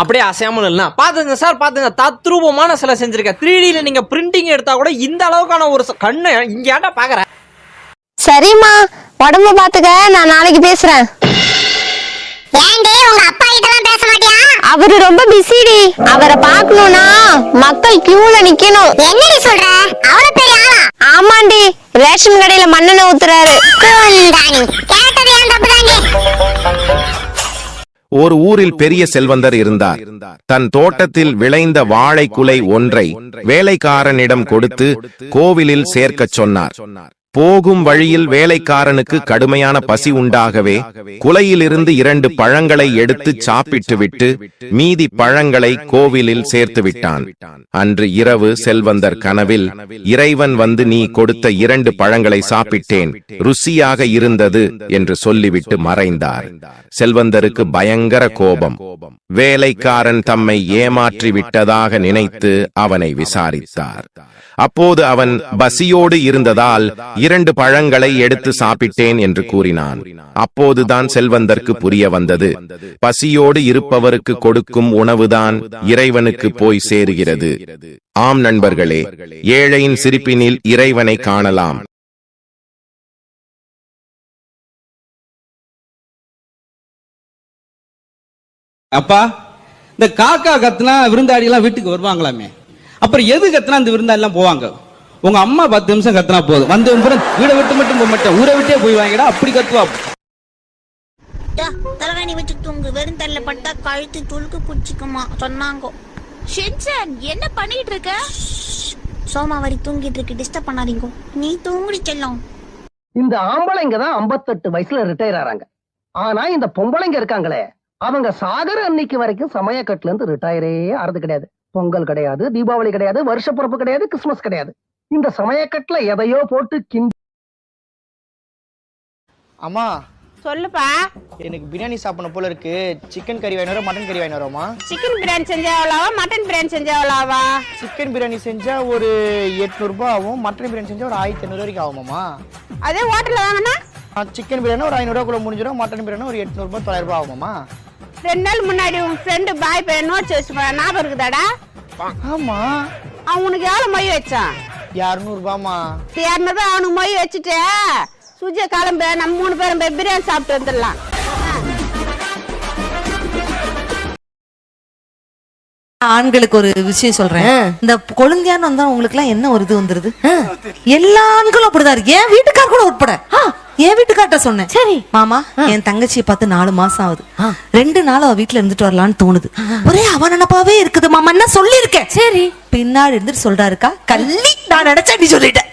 அப்படியே அசையாமல் இல்ல பாத்துங்க சார் பாத்துங்க. தத்ரூபமான சிலை செஞ்சிருக்கேன். த்ரீ டில நீங்க பிரிண்டிங் எடுத்தா கூட இந்த அளவுக்கான ஒரு கண்ணு இங்க ஏன்டா பாக்குற? சரிம்மா. உடம்ப பாத்துக்க. நான் நாளைக்கு பேசுறேன். ஏண்டி உங்க அப்பா கிட்டலாம் பேச மாட்டியா? அவரு ரொம்ப பிஸிடி அவரை பார்க்கணும்னா மக்கள் கியூல நிக்கணும். என்னடி சொல்ற? அவ்வளவு பெரிய ஆளா? ஆமாண்டி. ரேஷன் கடையில மண்ணெண்ணெய் ஊத்துறாரு. ஒரு ஊரில் பெரிய செல்வந்தர் இருந்தார். தன் தோட்டத்தில் விளைந்த வாழை குலை ஒன்றை வேலைக்காரனிடம் கொடுத்து கோவிலில் சேர்க்கச் சொன்னார். போகும் வழியில் வேலைக்காரனுக்கு கடுமையான பசி உண்டாகவே குலையிலிருந்து இரண்டு பழங்களை எடுத்து சாப்பிட்டுவிட்டு மீதி பழங்களை கோவிலில் சேர்த்து விட்டான் அன்று இரவு செல்வந்தர் கனவில் இறைவன் வந்து நீ கொடுத்த இரண்டு பழங்களை சாப்பிட்டேன் ருசியாக இருந்தது என்று சொல்லிவிட்டு மறைந்தார். செல்வந்தருக்கு பயங்கர கோபம். வேலைக்காரன் தம்மை ஏமாற்றி விட்டதாக நினைத்து அவனை விசாரித்தார். அப்போது அவன் பசியோடு இருந்ததால் இரண்டு பழங்களை எடுத்து சாப்பிட்டேன் என்று கூறினான். அப்போதுதான் செல்வந்தர்க்கு புரிய வந்தது. பசியோடு இருப்பவருக்கு கொடுக்கும் உணவுதான் இறைவனுக்கு போய் சேருகிறது. ஆம் நண்பர்களே ஏழையின் சிரிப்பினில் இறைவனை காணலாம். அப்பா இந்த காக்கா கத்துனா விருந்தாடி எல்லாம் வீட்டுக்கு வருவாங்களாமே. அப்புறம் எது கத்துனா அந்த விருந்தாடி எல்லாம் போவாங்க? உங்க அம்மா பத்து நிமிஷம் கத்துனா போதும். வந்து வீடை விட்டு மட்டும் போக மாட்டேன். ஊரை விட்டே போய் வாங்கிடா அப்படி கத்துவா. தலைவணி வச்சு தூங்கு. வெறும் தள்ள பட்டா கழுத்து துளுக்கு பிடிச்சிக்குமா? சொன்னாங்க. ஷின்சன் என்ன பண்ணிட்டு இருக்க சோமாவரி தூங்கிட்டு இருக்கு டிஸ்டர்ப் பண்ணாதீங்க. நீ தூங்குடி செல்லம். இந்த ஆம்பளைங்க தான் 58 வயசுல ரிட்டையர் ஆறாங்க. ஆனா இந்த பொம்பளைங்க இருக்காங்களே அவங்க சாகர அன்னைக்கு வரைக்கும் சமயக்கட்டுல இருந்து ரிட்டையரே ஆறது கிடையாது. பொங்கல் கிடையாது தீபாவளி கிடையாது வருஷ பிறப்பு கிடையாது கிறிஸ்துமஸ் கிடையாது. இந்த சமயக்கட்டுல எதையோ போட்டு கிண்டி அம்மா. சொல்லுப்பா. எனக்கு பிரியாணி சாப்பிடணும் போல இருக்கு. சிக்கன் கறி வாங்கி வரோம் மட்டன் கறி வாங்கி வரோமா சிக்கன் பிரியாணி செஞ்சா எவ்வளவா மட்டன் பிரியாணி செஞ்சா எவ்வளவா சிக்கன் பிரியாணி செஞ்சா ஒரு எட்நூறுபா ஆகும். மட்டன் பிரியாணி செஞ்சா ஒரு ஆயிரத்தி ஐநூறு வரைக்கும் ஆகுமாமா அதே ஹோட்டல்ல வாங்கினா? சிக்கன் பிரியாணி ஒரு ஐநூறுவாக்குள்ள முடிஞ்சிடும். மட்டன் பிரியாணி ஒரு எட்நூறுபா தொள்ளாயிரம் ரூபாய் ஆகுமாமா ரெண்டு நாள் முன்னாடி உன் ஃப்ரெண்டு பாய் பையன் நோட்ஸ் வச்சு ஞாபகம் இருக்குதாடா? ஆமா. அவன் உனக்கு எவ்வளவு மொய் வச்சான்? இரநூறுபாமா தேர்னதும் அவனுக்கு மொய் வச்சுட்டு சுஜிய கிளம்பு நம்ம மூணு பேரும் போய் பிரியாணி சாப்பிட்டு வந்துடலாம். ஆண்களுக்கு ஒரு விஷயம் சொல்றேன். இந்த கொழுந்தியான்னு வந்தா உங்களுக்கு எல்லாம் என்ன ஒரு இது வந்துருது? எல்லா ஆண்களும் அப்படிதான் இருக்கு. என் வீட்டுக்கார் கூட உட்பட? என் வீட்டுக்கார்ட்ட சொன்னேன். சரி. மாமா என் தங்கச்சியை பார்த்து நாலு மாசம் ஆகுது. ரெண்டு நாள் அவ வீட்டுல இருந்துட்டு வரலான்னு தோணுது. ஒரே அவ நினப்பாவே இருக்குது மாமா. என்ன சொல்லியிருக்கேன்? சரி. பின்னாடி இருந்துட்டு சொல்றாருக்கா கள்ளி நான் நினைச்சேன் நீ சொல்லிட்டேன்